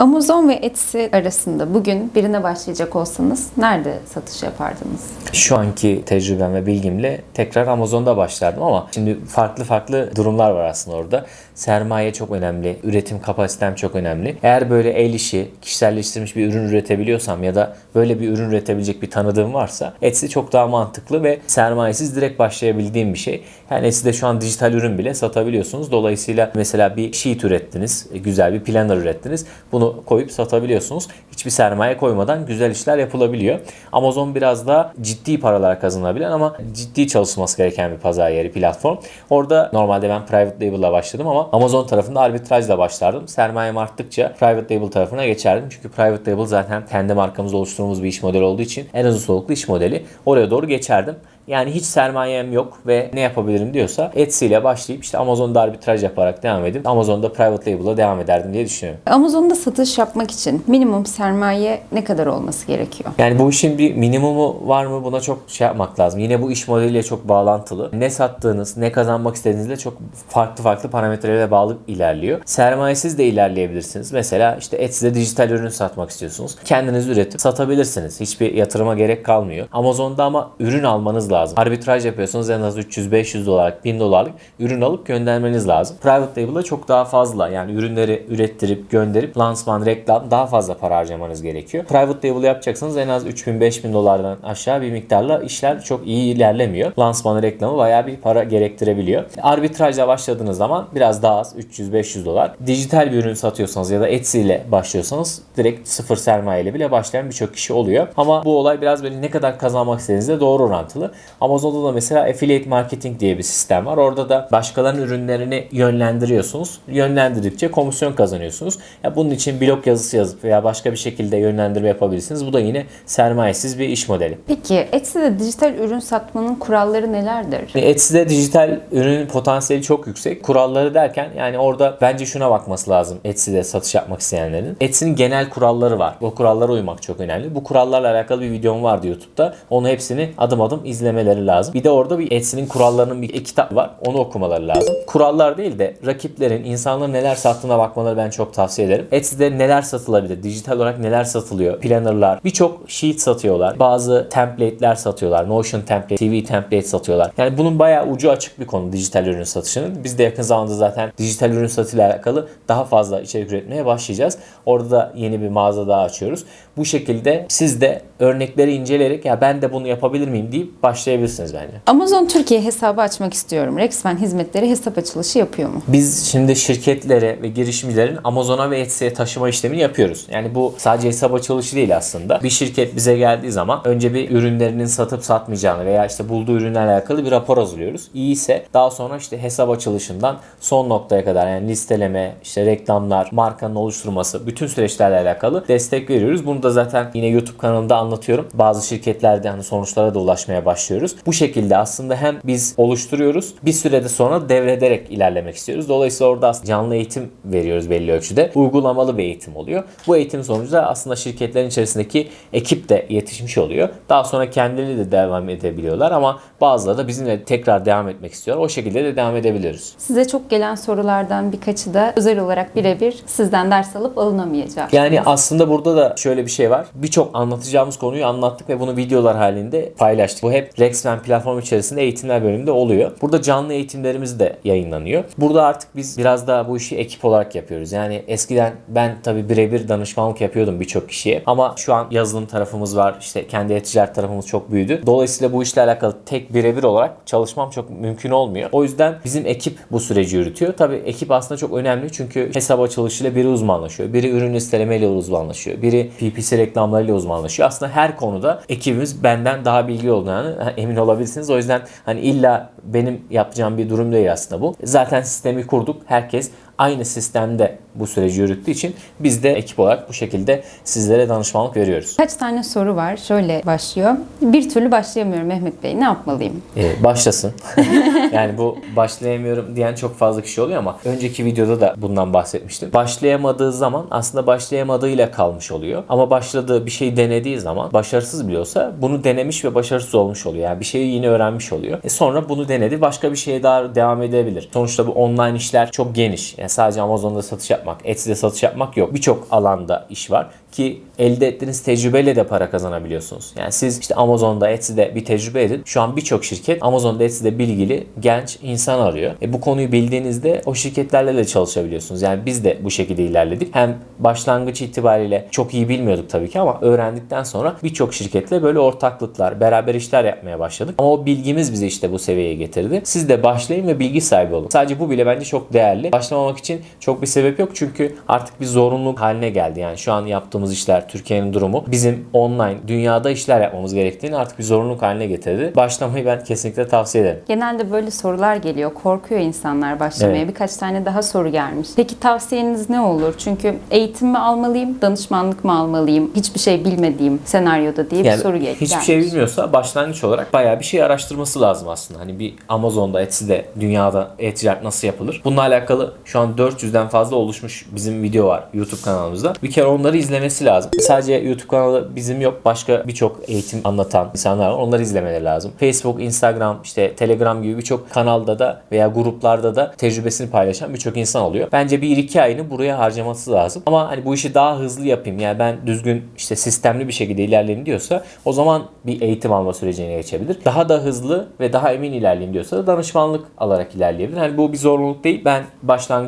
Amazon ve Etsy arasında bugün birine başlayacak olsanız nerede satış yapardınız? Şu anki tecrübem ve bilgimle tekrar Amazon'da başlardım ama şimdi farklı farklı durumlar var aslında orada. Sermaye çok önemli, üretim kapasitem çok önemli. Eğer böyle el işi, kişiselleştirilmiş bir ürün üretebiliyorsam ya da böyle bir ürün üretebilecek bir tanıdığım varsa Etsy çok daha mantıklı ve sermayesiz direkt başlayabildiğim bir şey. Yani Etsy'de şu an dijital ürün bile satabiliyorsunuz. Dolayısıyla mesela bir sheet ürettiniz, güzel bir planner ürettiniz. Bunu koyup satabiliyorsunuz. Hiçbir sermaye koymadan güzel işler yapılabiliyor. Amazon biraz daha ciddi paralar kazanabilen ama ciddi çalışılması gereken bir pazar yeri platform. Orada normalde ben private label'la başladım ama Amazon tarafında arbitrajla başlardım. Sermayem arttıkça private label tarafına geçerdim. Çünkü private label zaten kendi markamızı oluşturduğumuz bir iş modeli olduğu için en uzun soluklu iş modeli. Oraya doğru geçerdim. Yani hiç sermayem yok ve ne yapabilirim diyorsa Etsy ile başlayıp işte Amazon'da arbitraj yaparak devam edip Amazon'da private label'la devam ederdim diye düşünüyorum. Amazon'da satış yapmak için minimum sermaye ne kadar olması gerekiyor? Yani bu işin bir minimumu var mı buna çok şey yapmak lazım. Yine bu iş modeliyle çok bağlantılı. Ne sattığınız, ne kazanmak istediğinizle çok farklı farklı parametrelere bağlı ilerliyor. Sermayesiz de ilerleyebilirsiniz. Mesela işte Etsy'de dijital ürün satmak istiyorsunuz. Kendiniz üretip satabilirsiniz. Hiçbir yatırıma gerek kalmıyor. Amazon'da ama ürün almanız lazım. Arbitraj yapıyorsanız en az 300-500 dolarlık, 1000 dolarlık ürün alıp göndermeniz lazım. Private label'da çok daha fazla yani ürünleri ürettirip gönderip lansman, reklam daha fazla para harcamanız gerekiyor. Private label yapacaksanız en az 3000-5000 dolardan aşağı bir miktarla işler çok iyi ilerlemiyor. Lansmanı, reklamı bayağı bir para gerektirebiliyor. Arbitrajla başladığınız zaman biraz daha az 300-500 dolar. Dijital bir ürün satıyorsanız ya da Etsy ile başlıyorsanız direkt sıfır sermaye ile bile başlayan birçok kişi oluyor. Ama bu olay biraz böyle ne kadar kazanmak istediğinizle doğru orantılı. Amazon'da da mesela affiliate marketing diye bir sistem var. Orada da başkalarının ürünlerini yönlendiriyorsunuz. Yönlendirdikçe komisyon kazanıyorsunuz. Ya bunun için blog yazısı yazıp veya başka bir şekilde yönlendirme yapabilirsiniz. Bu da yine sermayesiz bir iş modeli. Peki Etsy'de dijital ürün satmanın kuralları nelerdir? Etsy'de dijital ürünün potansiyeli çok yüksek. Kuralları derken yani orada bence şuna bakması lazım Etsy'de satış yapmak isteyenlerin. Etsy'nin genel kuralları var. Bu kurallara uymak çok önemli. Bu kurallarla alakalı bir videom vardı YouTube'da. Onu hepsini adım adım izlemeleri lazım. Bir de orada bir Etsy'nin kurallarının bir kitap var. Onu okumaları lazım. Kurallar değil de rakiplerin, insanların neler sattığına bakmaları ben çok tavsiye ederim. Etsy'de neler satılabilir? Dijital olarak neler satılıyor? Planner'lar. Birçok sheet satıyorlar. Bazı template'ler satıyorlar. Notion template, TV template satıyorlar. Yani bunun bayağı ucu açık bir konu dijital ürün satışının. Biz de yakın zamanda zaten dijital ürün satıyla alakalı daha fazla içerik üretmeye başlayacağız. Orada da yeni bir mağaza daha açıyoruz. Bu şekilde siz de örnekleri inceleyerek ya ben de bunu yapabilir miyim deyip başlayabilirsiniz bence. Amazon Türkiye hesabı açmak istiyorum. Rexven hizmetleri hesap açılışı yapıyor mu? Biz şimdi şirketlere ve girişimcilerin Amazon'a ve Etsy'ye taşıma işlemini yapıyoruz. Yani bu sadece hesap açılışı değil aslında. Bir şirket bize geldiği zaman önce bir ürünlerinin satıp satmayacağını veya işte bulduğu ürünle alakalı bir rapor hazırlıyoruz. İyi ise daha sonra işte hesap açılışından son noktaya kadar yani listeleme, işte reklamlar, markanın oluşturması, bütün süreçlerle alakalı destek veriyoruz. Bunu da zaten yine YouTube kanalında anlatıyorum. Bazı şirketlerde hani sonuçlara da ulaşmaya başlıyoruz. Bu şekilde aslında hem biz oluşturuyoruz bir sürede sonra devrederek ilerlemek istiyoruz. Dolayısıyla orada canlı eğitim veriyoruz belli ölçüde. Uygulamalı bir eğitim oluyor. Bu eğitim sonucunda aslında şirketlerin içerisindeki ekip de yetişmiş oluyor. Daha sonra kendileri de devam edebiliyorlar ama bazıları da bizimle tekrar devam etmek istiyor. O şekilde de devam edebiliyoruz. Size çok gelen sorulardan birkaçı da özel olarak birebir sizden ders alıp alınamayacak. Yani aslında burada da şöyle bir şey var. Birçok anlatacağımız konuyu anlattık ve bunu videolar halinde paylaştık. Bu hep Rexven platform içerisinde eğitimler bölümünde oluyor. Burada canlı eğitimlerimiz de yayınlanıyor. Burada artık biz biraz daha bu işi ekip olarak yapıyoruz. Yani eskiden ben tabii birebir danışmanlık yapıyordum birçok kişiye. Ama şu an yazılım tarafımız var. İşte kendi e-ticaret tarafımız çok büyüdü. Dolayısıyla bu işle alakalı tek birebir olarak çalışmam çok mümkün olmuyor. O yüzden bizim ekip bu süreci yürütüyor. Tabii ekip aslında çok önemli çünkü hesap açılışıyla biri uzmanlaşıyor. Biri ürün listelemeyle uzmanlaşıyor. Biri PPC reklamlarıyla uzmanlaşıyor. Aslında her konuda ekibimiz benden daha bilgi olduğunu emin olabilirsiniz. O yüzden hani illa benim yapacağım bir durum değil aslında bu. Zaten sistemi kurduk. Herkes aynı sistemde bu süreci yürüttüğü için biz de ekip olarak bu şekilde sizlere danışmanlık veriyoruz. Kaç tane soru var? Şöyle başlıyor. Bir türlü başlayamıyorum Mehmet Bey. Ne yapmalıyım? Ee, başlasın. yani bu başlayamıyorum diyen çok fazla kişi oluyor ama önceki videoda da bundan bahsetmiştim. Başlayamadığı zaman aslında başlayamadığıyla kalmış oluyor. Ama başladığı bir şey denediği zaman başarısız bile olsa bunu denemiş ve başarısız olmuş oluyor. Yani bir şeyi yine öğrenmiş oluyor. E sonra bunu denedi. Başka bir şeye daha devam edebilir. Sonuçta bu online işler çok geniş. Yani sadece Amazon'da satış yapmak, Etsy'de satış yapmak yok. Birçok alanda iş var ki elde ettiğiniz tecrübeyle de para kazanabiliyorsunuz. Yani siz işte Amazon'da, Etsy'de bir tecrübe edin. Şu an birçok şirket Amazon'da, Etsy'de bilgili genç insan arıyor. E bu konuyu bildiğinizde o şirketlerle de çalışabiliyorsunuz. Yani biz de bu şekilde ilerledik. Hem başlangıç itibariyle çok iyi bilmiyorduk tabii ki ama öğrendikten sonra birçok şirketle böyle ortaklıklar, beraber işler yapmaya başladık. Ama o bilgimiz bizi işte bu seviyeye getirdi. Siz de başlayın ve bilgi sahibi olun. Sadece bu bile bence çok değerli. Başlamamak için çok bir sebep yok çünkü artık bir zorunluluk haline geldi. Yani şu an yaptığımız işler, Türkiye'nin durumu bizim online dünyada işler yapmamız gerektiğini artık bir zorunluluk haline getirdi. Başlamayı ben kesinlikle tavsiye ederim. Genelde böyle sorular geliyor. Korkuyor insanlar başlamaya. Evet. Birkaç tane daha soru gelmiş. Peki tavsiyeniz ne olur? Çünkü eğitim mi almalıyım, danışmanlık mı almalıyım? Hiçbir şey bilmediğim senaryoda diye bir Yani soru gel- hiçbir gelmiş. şey bilmiyorsa başlangıç olarak bayağı bir şey araştırması lazım aslında. Hani bir Amazon'da, Etsy'de, dünyada e-ticaret nasıl yapılır? Bununla alakalı şu an 400'den fazla oluşmuş bizim video var YouTube kanalımızda. Bir kere onları izlemesi lazım. Sadece YouTube kanalı bizim yok. Başka birçok eğitim anlatan insanlar var. Onları izlemeleri lazım. Facebook, Instagram, işte Telegram gibi birçok kanalda da veya gruplarda da tecrübesini paylaşan birçok insan oluyor. Bence bir iki ayını buraya harcaması lazım. Ama hani bu işi daha hızlı yapayım. Yani ben düzgün işte sistemli bir şekilde ilerleyeyim diyorsa o zaman bir eğitim alma sürecine geçebilir. Daha da hızlı ve daha emin ilerleyeyim diyorsa da danışmanlık alarak ilerleyebilir. Hani bu bir zorunluluk değil. Ben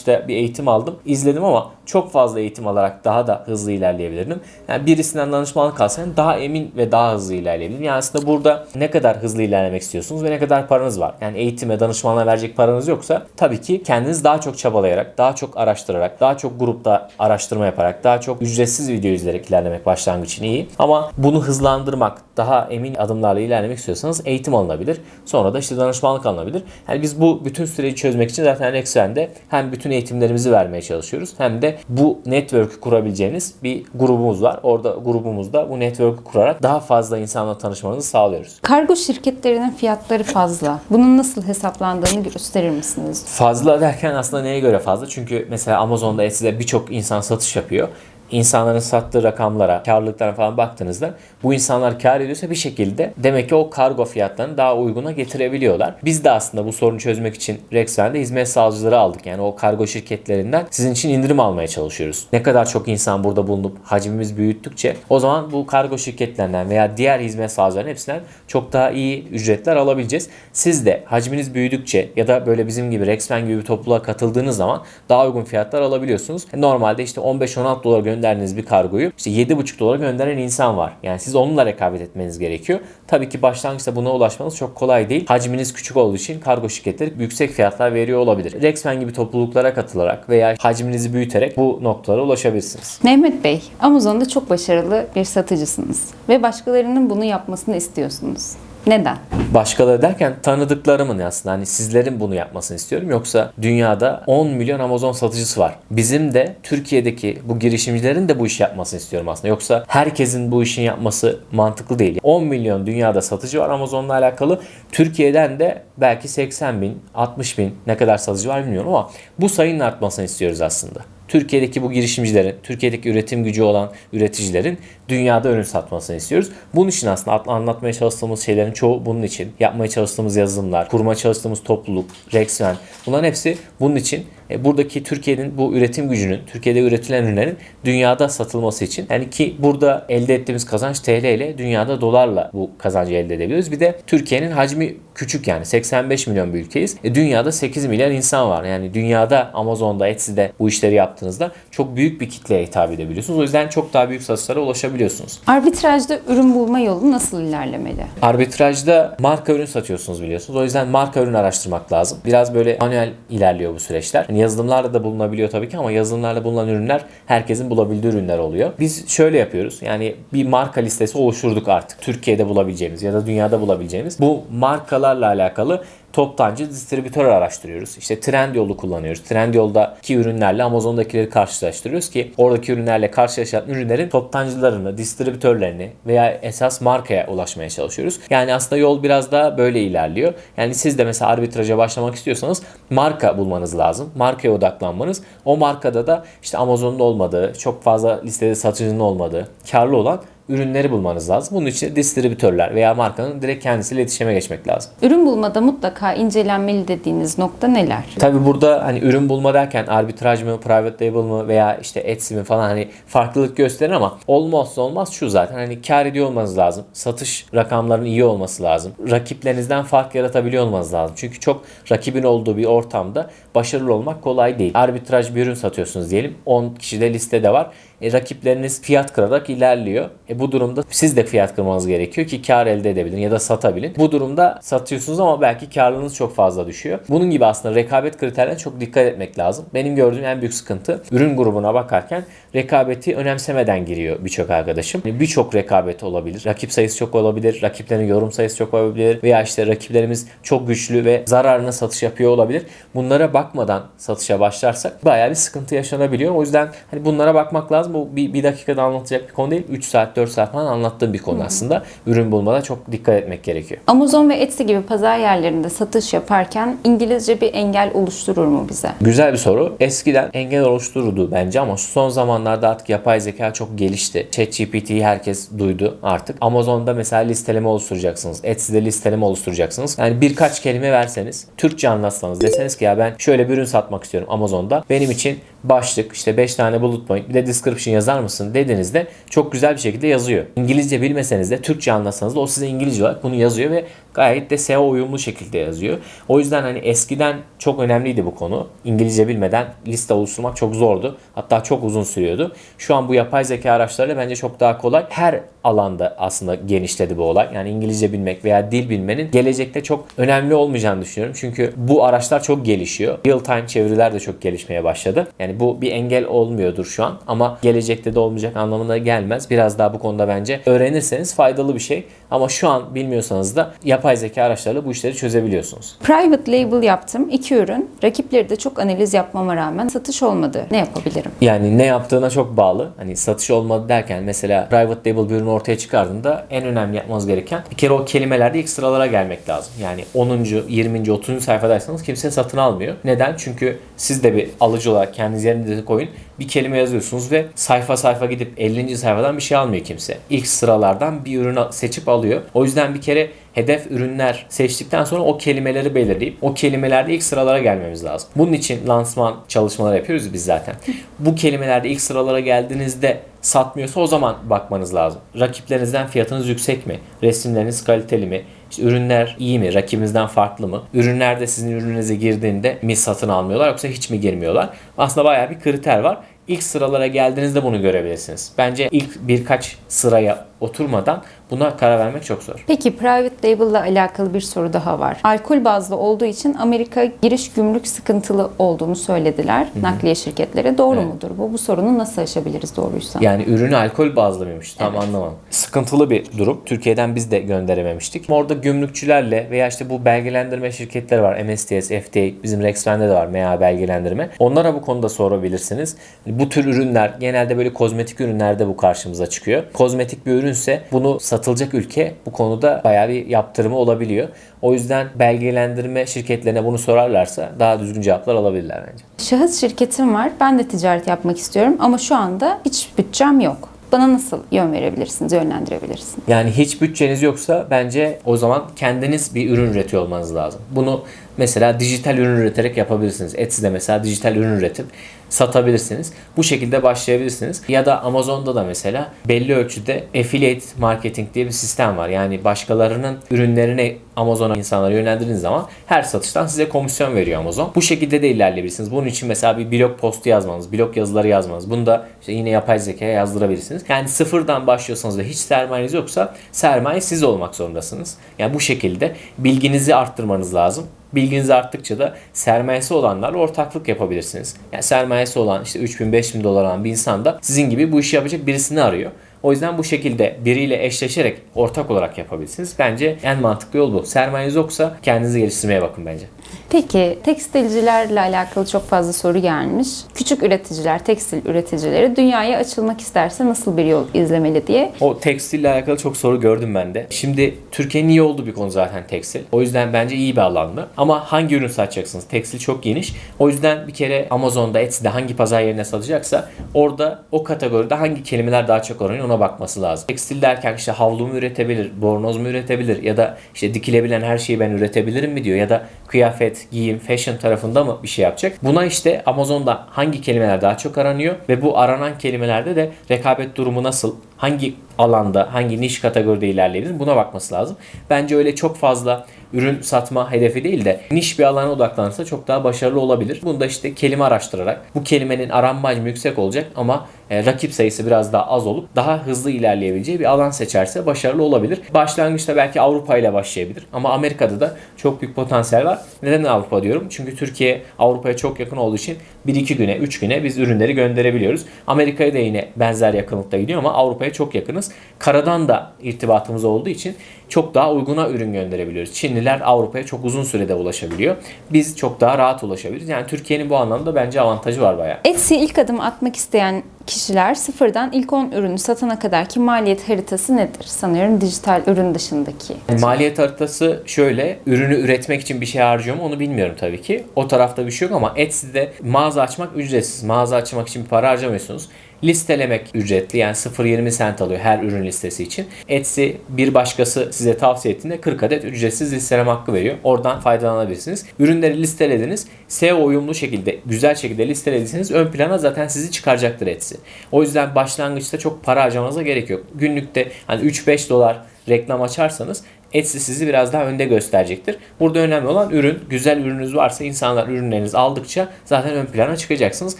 başlangıçta bir eğitim aldım. izledim ama çok fazla eğitim alarak daha da hızlı ilerleyebilirdim. Yani birisinden danışmanlık alsan daha emin ve daha hızlı ilerleyebilirim. Yani aslında burada ne kadar hızlı ilerlemek istiyorsunuz ve ne kadar paranız var. Yani eğitime, danışmanlığa verecek paranız yoksa tabii ki kendiniz daha çok çabalayarak, daha çok araştırarak, daha çok grupta araştırma yaparak, daha çok ücretsiz video izleyerek ilerlemek başlangıç için iyi. Ama bunu hızlandırmak, daha emin adımlarla ilerlemek istiyorsanız eğitim alınabilir. Sonra da işte danışmanlık alınabilir. Yani biz bu bütün süreci çözmek için zaten Exxen'de hem bütün eğitimlerimizi vermeye çalışıyoruz hem de bu network'ü kurabileceğiniz bir grubumuz var. Orada grubumuzda bu network'ü kurarak daha fazla insanla tanışmanızı sağlıyoruz. Kargo şirketlerinin fiyatları fazla. Bunun nasıl hesaplandığını gösterir misiniz? Fazla derken aslında neye göre fazla? Çünkü mesela Amazon'da Etsy'de birçok insan satış yapıyor. İnsanların sattığı rakamlara, karlılıklarına falan baktığınızda bu insanlar kar ediyorsa bir şekilde demek ki o kargo fiyatlarını daha uyguna getirebiliyorlar. Biz de aslında bu sorunu çözmek için Rexven'de hizmet sağlayıcıları aldık. Yani o kargo şirketlerinden sizin için indirim almaya çalışıyoruz. Ne kadar çok insan burada bulunup hacmimiz büyüttükçe o zaman bu kargo şirketlerinden veya diğer hizmet sağlayıcıların hepsinden çok daha iyi ücretler alabileceğiz. Siz de hacminiz büyüdükçe ya da böyle bizim gibi Rexven gibi bir topluluğa katıldığınız zaman daha uygun fiyatlar alabiliyorsunuz. Normalde işte 15-16 dolar gönderdiğiniz bir kargoyu işte 7,5 dolara gönderen insan var. Yani siz onunla rekabet etmeniz gerekiyor. Tabii ki başlangıçta buna ulaşmanız çok kolay değil. Hacminiz küçük olduğu için kargo şirketleri yüksek fiyatlar veriyor olabilir. Rexven gibi topluluklara katılarak veya hacminizi büyüterek bu noktalara ulaşabilirsiniz. Mehmet Bey, Amazon'da çok başarılı bir satıcısınız ve başkalarının bunu yapmasını istiyorsunuz. Neden? Başkaları derken tanıdıklarımın aslında hani sizlerin bunu yapmasını istiyorum. Yoksa dünyada 10 milyon Amazon satıcısı var. Bizim de Türkiye'deki bu girişimcilerin de bu işi yapmasını istiyorum aslında. Yoksa herkesin bu işin yapması mantıklı değil. 10 milyon dünyada satıcı var Amazon'la alakalı. Türkiye'den de belki 80 bin, 60 bin ne kadar satıcı var bilmiyorum ama bu sayının artmasını istiyoruz aslında. Türkiye'deki bu girişimcilerin, Türkiye'deki üretim gücü olan üreticilerin dünyada ürün satmasını istiyoruz. Bunun için aslında anlatmaya çalıştığımız şeylerin çoğu bunun için. Yapmaya çalıştığımız yazılımlar, kurmaya çalıştığımız topluluk, Rexven bunların hepsi bunun için. E, buradaki Türkiye'nin bu üretim gücünün, Türkiye'de üretilen ürünlerin dünyada satılması için. Yani ki burada elde ettiğimiz kazanç TL ile dünyada dolarla bu kazancı elde edebiliyoruz. Bir de Türkiye'nin hacmi küçük yani 85 milyon bir ülkeyiz. E, dünyada 8 milyar insan var. Yani dünyada Amazon'da, Etsy'de bu işleri yaptığınızda çok büyük bir kitleye hitap edebiliyorsunuz. O yüzden çok daha büyük satışlara ulaşabiliyorsunuz. Arbitrajda ürün bulma yolu nasıl ilerlemeli? Arbitrajda marka ürün satıyorsunuz biliyorsunuz. O yüzden marka ürün araştırmak lazım. Biraz böyle manuel ilerliyor bu süreçler. Yani yazılımlarla da bulunabiliyor tabii ki ama yazılımlarla bulunan ürünler herkesin bulabildiği ürünler oluyor. Biz şöyle yapıyoruz. Yani bir marka listesi oluşturduk artık. Türkiye'de bulabileceğimiz ya da dünyada bulabileceğimiz. Bu markalarla alakalı toptancı distribütör araştırıyoruz. İşte Trendyol'u kullanıyoruz. Trendyol'daki ürünlerle Amazon'dakileri karşılaştırıyoruz ki oradaki ürünlerle karşılaşan ürünlerin toptancılarını, distribütörlerini veya esas markaya ulaşmaya çalışıyoruz. Yani aslında yol biraz daha böyle ilerliyor. Yani siz de mesela arbitraja başlamak istiyorsanız marka bulmanız lazım. Markaya odaklanmanız. O markada da işte Amazon'da olmadığı, çok fazla listede satıcının olmadığı, karlı olan ürünleri bulmanız lazım. Bunun için distribütörler veya markanın direkt kendisiyle iletişime geçmek lazım. Ürün bulmada mutlaka incelenmeli dediğiniz nokta neler? Tabi burada hani ürün bulma derken arbitraj mı, private label mı veya işte Etsy mi falan hani farklılık gösterir ama olmazsa olmaz şu zaten hani kar ediyor olmanız lazım. Satış rakamlarının iyi olması lazım. Rakiplerinizden fark yaratabiliyor olmanız lazım. Çünkü çok rakibin olduğu bir ortamda başarılı olmak kolay değil. Arbitraj bir ürün satıyorsunuz diyelim. 10 kişi de listede var. E, rakipleriniz fiyat kırarak ilerliyor. E, bu durumda siz de fiyat kırmanız gerekiyor ki kar elde edebilin ya da satabilin. Bu durumda satıyorsunuz ama belki karlılığınız çok fazla düşüyor. Bunun gibi aslında rekabet kriterlerine çok dikkat etmek lazım. Benim gördüğüm en büyük sıkıntı ürün grubuna bakarken rekabeti önemsemeden giriyor birçok arkadaşım. Yani Birçok rekabet olabilir. Rakip sayısı çok olabilir. Rakiplerin yorum sayısı çok olabilir. Veya işte rakiplerimiz çok güçlü ve zararına satış yapıyor olabilir. Bunlara bakmadan satışa başlarsak bayağı bir sıkıntı yaşanabiliyor. O yüzden hani bunlara bakmak lazım. Bu bir, bir dakikada anlatacak bir konu değil. 3 saat 4 saat falan anlattığım bir konu aslında. Ürün bulmada çok dikkat etmek gerekiyor. Amazon ve Etsy gibi pazar yerlerinde satış yaparken İngilizce bir engel oluşturur mu bize? Güzel bir soru. Eskiden engel oluştururdu bence ama son zamanlarda artık yapay zeka çok gelişti. ChatGPT'yi herkes duydu artık. Amazon'da mesela listeleme oluşturacaksınız. Etsy'de listeleme oluşturacaksınız. Yani birkaç kelime verseniz, Türkçe anlatsanız deseniz ki ya ben şöyle bir ürün satmak istiyorum Amazon'da. Benim için başlık, işte 5 tane bullet point, bir de description yazar mısın dediğinizde çok güzel bir şekilde yazıyor. İngilizce bilmeseniz de Türkçe anlatsanız da o size İngilizce olarak bunu yazıyor ve gayet de SEO uyumlu şekilde yazıyor. O yüzden hani eskiden çok önemliydi bu konu. İngilizce bilmeden liste oluşturmak çok zordu. Hatta çok uzun sürüyordu. Şu an bu yapay zeka araçlarıyla bence çok daha kolay. Her alanda aslında genişledi bu olay. Yani İngilizce bilmek veya dil bilmenin gelecekte çok önemli olmayacağını düşünüyorum. Çünkü bu araçlar çok gelişiyor. Real time çeviriler de çok gelişmeye başladı. Yani bu bir engel olmuyordur şu an ama gelecekte de olmayacak anlamına gelmez. Biraz daha bu konuda bence öğrenirseniz faydalı bir şey. Ama şu an bilmiyorsanız da yapay zeka araçlarıyla bu işleri çözebiliyorsunuz. Private label yaptım. iki ürün. Rakipleri de çok analiz yapmama rağmen satış olmadı. Ne yapabilirim? Yani ne yaptığına çok bağlı. Hani satış olmadı derken mesela private label bir ürün ortaya çıkardığında en önemli yapmanız gereken bir kere o kelimelerde ilk sıralara gelmek lazım. Yani 10. 20. 30. sayfadaysanız kimse satın almıyor. Neden? Çünkü siz de bir alıcı olarak kendiniz yerinize koyun. Bir kelime yazıyorsunuz ve sayfa sayfa gidip 50. sayfadan bir şey almıyor kimse. İlk sıralardan bir ürünü seçip alıyor. O yüzden bir kere hedef ürünler seçtikten sonra o kelimeleri belirleyip o kelimelerde ilk sıralara gelmemiz lazım. Bunun için lansman çalışmaları yapıyoruz biz zaten. Bu kelimelerde ilk sıralara geldiğinizde satmıyorsa o zaman bakmanız lazım. Rakiplerinizden fiyatınız yüksek mi? Resimleriniz kaliteli mi? İşte ürünler iyi mi? Rakibinizden farklı mı? Ürünler de sizin ürününüze girdiğinde mi satın almıyorlar yoksa hiç mi girmiyorlar? Aslında bayağı bir kriter var. İlk sıralara geldiğinizde bunu görebilirsiniz. Bence ilk birkaç sıraya oturmadan buna karar vermek çok zor. Peki private label ile alakalı bir soru daha var. Alkol bazlı olduğu için Amerika giriş gümrük sıkıntılı olduğunu söylediler nakliye şirketleri. Doğru Evet. mudur bu? Bu sorunu nasıl aşabiliriz doğruysa? Yani ürünü alkol bazlı mıymış? Tam anlamadım. Sıkıntılı bir durum. Türkiye'den biz de gönderememiştik. Orada gümrükçülerle veya işte bu belgelendirme şirketleri var. MSTS, FDA, bizim Rexfen'de de var MA belgelendirme. Onlara bu konuda sorabilirsiniz. Bu tür ürünler genelde böyle kozmetik ürünlerde bu karşımıza çıkıyor. Kozmetik bir ürünse bunu satılacak ülke bu konuda bayağı bir yaptırımı olabiliyor. O yüzden belgelendirme şirketlerine bunu sorarlarsa daha düzgün cevaplar alabilirler bence. Şahıs şirketim var. Ben de ticaret yapmak istiyorum ama şu anda hiç bütçem yok. Bana nasıl yön verebilirsiniz, yönlendirebilirsiniz? Yani hiç bütçeniz yoksa bence o zaman kendiniz bir ürün üretiyor olmanız lazım. Bunu mesela dijital ürün üreterek yapabilirsiniz. Etsy'de mesela dijital ürün üretip satabilirsiniz. Bu şekilde başlayabilirsiniz. Ya da Amazon'da da mesela belli ölçüde affiliate marketing diye bir sistem var. Yani başkalarının ürünlerini Amazon'a insanlara yönlendirdiğiniz zaman her satıştan size komisyon veriyor Amazon. Bu şekilde de ilerleyebilirsiniz. Bunun için mesela bir blog postu yazmanız, blog yazıları yazmanız. Bunu da işte yine yapay zekaya yazdırabilirsiniz. Yani sıfırdan başlıyorsanız ve hiç sermayeniz yoksa sermaye siz olmak zorundasınız. Yani bu şekilde bilginizi arttırmanız lazım. Bilginiz arttıkça da sermayesi olanlarla ortaklık yapabilirsiniz. Yani sermayesi olan işte 3000-5000 dolar alan bir insan da sizin gibi bu işi yapacak birisini arıyor. O yüzden bu şekilde biriyle eşleşerek ortak olarak yapabilirsiniz. Bence en mantıklı yol bu. Sermayeniz yoksa kendinizi geliştirmeye bakın bence. Peki tekstilcilerle alakalı çok fazla soru gelmiş. Küçük üreticiler, tekstil üreticileri dünyaya açılmak isterse nasıl bir yol izlemeli diye. O tekstille alakalı çok soru gördüm ben de. Şimdi Türkiye'nin iyi olduğu bir konu zaten tekstil. O yüzden bence iyi bir alandı. Ama hangi ürün satacaksınız? Tekstil çok geniş. O yüzden bir kere Amazon'da, Etsy'de hangi pazar yerine satacaksa orada o kategoride hangi kelimeler daha çok aranıyor buna bakması lazım. Tekstil derken işte havlu mu üretebilir, bornoz mu üretebilir ya da işte dikilebilen her şeyi ben üretebilirim mi diyor ya da kıyafet, giyim, fashion tarafında mı bir şey yapacak? Buna işte Amazon'da hangi kelimeler daha çok aranıyor ve bu aranan kelimelerde de rekabet durumu nasıl? Hangi alanda, hangi niş kategoride ilerleyebilir? Buna bakması lazım. Bence öyle çok fazla ürün satma hedefi değil de niş bir alana odaklanırsa çok daha başarılı olabilir. Bunda işte kelime araştırarak bu kelimenin aranma hacmi yüksek olacak ama e, rakip sayısı biraz daha az olup daha hızlı ilerleyebileceği bir alan seçerse başarılı olabilir. Başlangıçta belki Avrupa ile başlayabilir ama Amerika'da da çok büyük potansiyel var. Neden Avrupa diyorum? Çünkü Türkiye Avrupa'ya çok yakın olduğu için 1-2 güne, 3 güne biz ürünleri gönderebiliyoruz. Amerika'ya da yine benzer yakınlıkta gidiyor ama Avrupa'ya çok yakınız. Karadan da irtibatımız olduğu için çok daha uyguna ürün gönderebiliyoruz. Çinliler Avrupa'ya çok uzun sürede ulaşabiliyor. Biz çok daha rahat ulaşabiliriz. Yani Türkiye'nin bu anlamda bence avantajı var bayağı. Etsy'ye ilk adım atmak isteyen kişiler sıfırdan ilk 10 ürünü satana kadarki maliyet haritası nedir? Sanıyorum dijital ürün dışındaki. Maliyet haritası şöyle, ürünü üretmek için bir şey harcıyor mu onu bilmiyorum tabii ki. O tarafta bir şey yok ama Etsy'de mağaza açmak ücretsiz. Mağaza açmak için bir para harcamıyorsunuz. Listelemek ücretli yani 0.20 sent alıyor her ürün listesi için. Etsy bir başkası size tavsiye ettiğinde 40 adet ücretsiz listeleme hakkı veriyor. Oradan faydalanabilirsiniz. Ürünleri listelediniz. SEO uyumlu şekilde, güzel şekilde listelediyseniz ön plana zaten sizi çıkaracaktır Etsy. O yüzden başlangıçta çok para harcamanıza gerek yok. Günlükte hani 3-5 dolar reklam açarsanız Etsy sizi biraz daha önde gösterecektir. Burada önemli olan ürün. Güzel ürününüz varsa insanlar ürünlerinizi aldıkça zaten ön plana çıkacaksınız.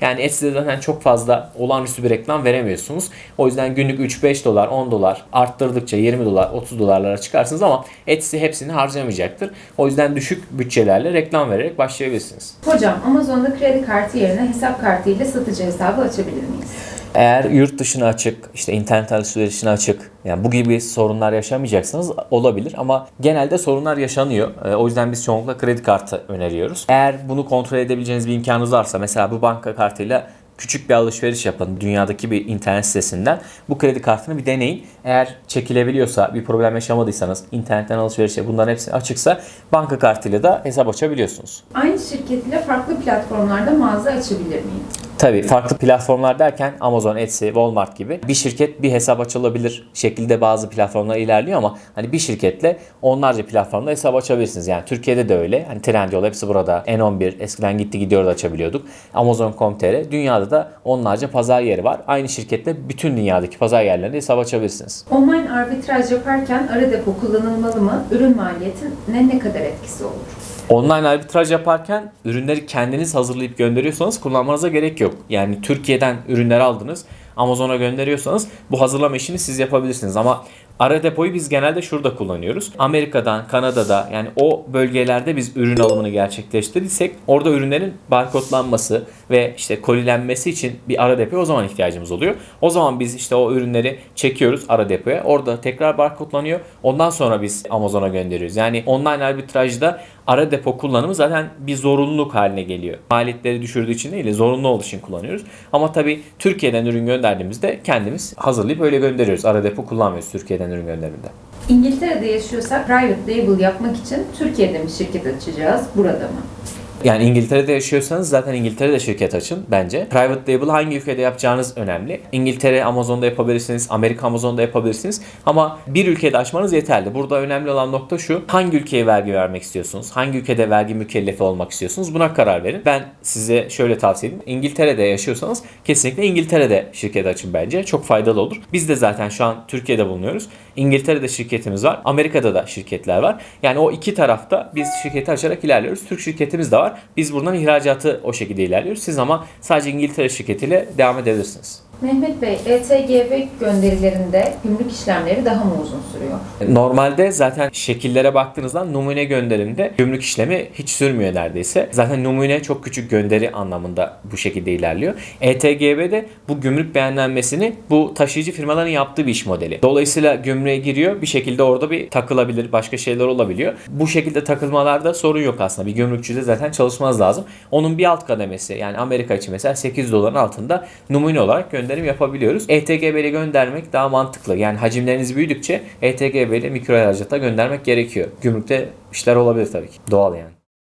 Yani Etsy'de zaten çok fazla olağanüstü bir reklam veremiyorsunuz. O yüzden günlük 3-5 dolar, 10 dolar arttırdıkça 20 dolar, 30 dolarlara çıkarsınız ama Etsy hepsini harcamayacaktır. O yüzden düşük bütçelerle reklam vererek başlayabilirsiniz. Hocam Amazon'da kredi kartı yerine hesap kartı ile satıcı hesabı açabilir miyiz? Eğer yurt dışına açık, işte internet alışverişine açık, yani bu gibi sorunlar yaşamayacaksanız olabilir ama genelde sorunlar yaşanıyor. Ee, O yüzden biz çoğunlukla kredi kartı öneriyoruz. Eğer bunu kontrol edebileceğiniz bir imkanınız varsa mesela bu banka kartıyla küçük bir alışveriş yapın dünyadaki bir internet sitesinden. Bu kredi kartını bir deneyin. Eğer çekilebiliyorsa, bir problem yaşamadıysanız, internetten alışveriş bunların hepsi açıksa banka kartıyla da hesap açabiliyorsunuz. Aynı şirket ile farklı platformlarda mağaza açabilir miyim? Tabii farklı platformlar derken Amazon, Etsy, Walmart gibi bir şirket bir hesap açılabilir şekilde bazı platformlar ilerliyor ama hani bir şirketle onlarca platformda hesap açabilirsiniz. Yani Türkiye'de de öyle. Hani Trendyol hepsi burada. N11 eskiden gitti gidiyor da açabiliyorduk. Amazon.com.tr dünyada da onlarca pazar yeri var. Aynı şirketle bütün dünyadaki pazar yerlerinde hesap açabilirsiniz. Online arbitraj yaparken ara depo kullanılmalı mı? Ürün maliyetine ne kadar etkisi olur? Online arbitraj yaparken ürünleri kendiniz hazırlayıp gönderiyorsanız kullanmanıza gerek yok. Yani Türkiye'den ürünler aldınız. Amazon'a gönderiyorsanız bu hazırlama işini siz yapabilirsiniz ama ara depoyu biz genelde şurada kullanıyoruz. Amerika'dan, Kanada'da yani o bölgelerde biz ürün alımını gerçekleştirirsek orada ürünlerin barkodlanması ve işte kolilenmesi için bir ara depoya o zaman ihtiyacımız oluyor. O zaman biz işte o ürünleri çekiyoruz ara depoya. Orada tekrar barkodlanıyor. Ondan sonra biz Amazon'a gönderiyoruz. Yani online arbitrajda ara depo kullanımı zaten bir zorunluluk haline geliyor. Maliyetleri düşürdüğü için değil de zorunlu olduğu için kullanıyoruz. Ama tabii Türkiye'den ürün gönderdiğimizde kendimiz hazırlayıp öyle gönderiyoruz. Ara depo kullanmıyoruz Türkiye'den ürün gönderiminde. İngiltere'de yaşıyorsak private label yapmak için Türkiye'de mi şirket açacağız, burada mı? Yani İngiltere'de yaşıyorsanız zaten İngiltere'de şirket açın bence. Private label hangi ülkede yapacağınız önemli. İngiltere Amazon'da yapabilirsiniz, Amerika Amazon'da yapabilirsiniz. Ama bir ülkede açmanız yeterli. Burada önemli olan nokta şu. Hangi ülkeye vergi vermek istiyorsunuz? Hangi ülkede vergi mükellefi olmak istiyorsunuz? Buna karar verin. Ben size şöyle tavsiye edeyim. İngiltere'de yaşıyorsanız kesinlikle İngiltere'de şirket açın bence. Çok faydalı olur. Biz de zaten şu an Türkiye'de bulunuyoruz. İngiltere'de şirketimiz var. Amerika'da da şirketler var. Yani o iki tarafta biz şirketi açarak ilerliyoruz. Türk şirketimiz de var. Biz buradan ihracatı o şekilde ilerliyoruz. Siz ama sadece İngiltere şirketiyle devam edebilirsiniz. Mehmet Bey, E ETGB gönderilerinde gümrük işlemleri daha mı uzun sürüyor? Normalde zaten şekillere baktığınızda numune gönderimde gümrük işlemi hiç sürmüyor neredeyse. Zaten numune çok küçük gönderi anlamında bu şekilde ilerliyor. ETGB'de bu gümrük beğenlenmesini bu taşıyıcı firmaların yaptığı bir iş modeli. Dolayısıyla gümrüğe giriyor bir şekilde orada bir takılabilir başka şeyler olabiliyor. Bu şekilde takılmalarda sorun yok aslında. Bir gümrükçüde zaten çalışmaz lazım. Onun bir alt kademesi yani Amerika için mesela 8 doların altında numune olarak gönderim yapabiliyoruz. ETGB ile göndermek daha mantıklı. Yani hacimleriniz büyüdükçe ETGB ile mikro ihracata göndermek gerekiyor. Gümrükte işler olabilir tabii ki. Doğal yani.